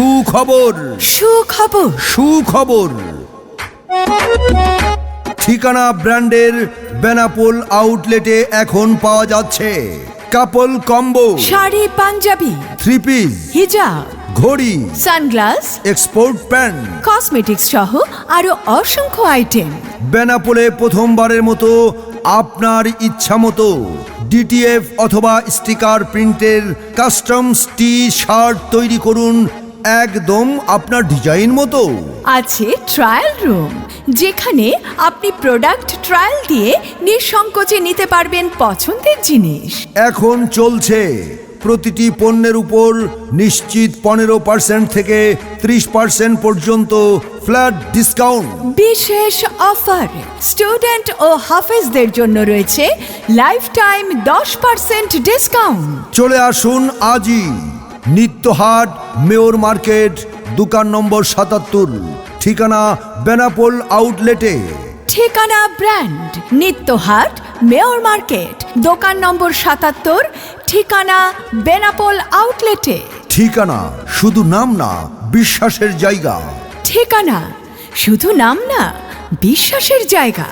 সুখবর। সুখবর। সুখবর। ঠিকানা ব্র্যান্ডের বেনাপোল আউটলেটে এখন পাওয়া যাচ্ছে। Couple combo. Sari panjabi. Three piece. হিজাব। ঘড়ি। সানগ্লাস। Export pant. কসমেটিক্স সহ আরও অসংখ্য আইটেম। বেনাপোলে প্রথমবারের মতো আপনার ইচ্ছা মতো ডিটিএফ অথবা স্টিকার প্রিন্টের কাস্টমস টি শার্ট তৈরি করুন একদম আপনার ডিজাইন মতো। আছে ট্রায়াল রুম যেখানে আপনি প্রোডাক্ট ট্রায়াল দিয়ে নিঃসংকোচে নিতে পারবেন পছন্দের জিনিস। এখন চলছে প্রতিটি পণ্যের উপর নিশ্চিত পনেরো পার্সেন্ট থেকে ত্রিশ পার্সেন্ট পর্যন্ত ফ্ল্যাট ডিসকাউন্ট। বিশেষ অফার স্টুডেন্ট ও হাফেজদের জন্য রয়েছে লাইফ টাইম দশ পার্সেন্ট ডিসকাউন্ট। চলে আসুন আজই। নিত্যহাট মেয়র মার্কেট দোকান নম্বর সাতাত্তর ঠিকানা বেনাপোল আউটলেটে। ঠিকানা ব্র্যান্ড নিত্যহাট মেয়র মার্কেট দোকান নম্বর সাতাত্তর ঠিকানা বেনাপোল আউটলেটে। ঠিকানা শুধু নাম না বিশ্বাসের জায়গা। ঠিকানা শুধু নাম না বিশ্বাসের জায়গা।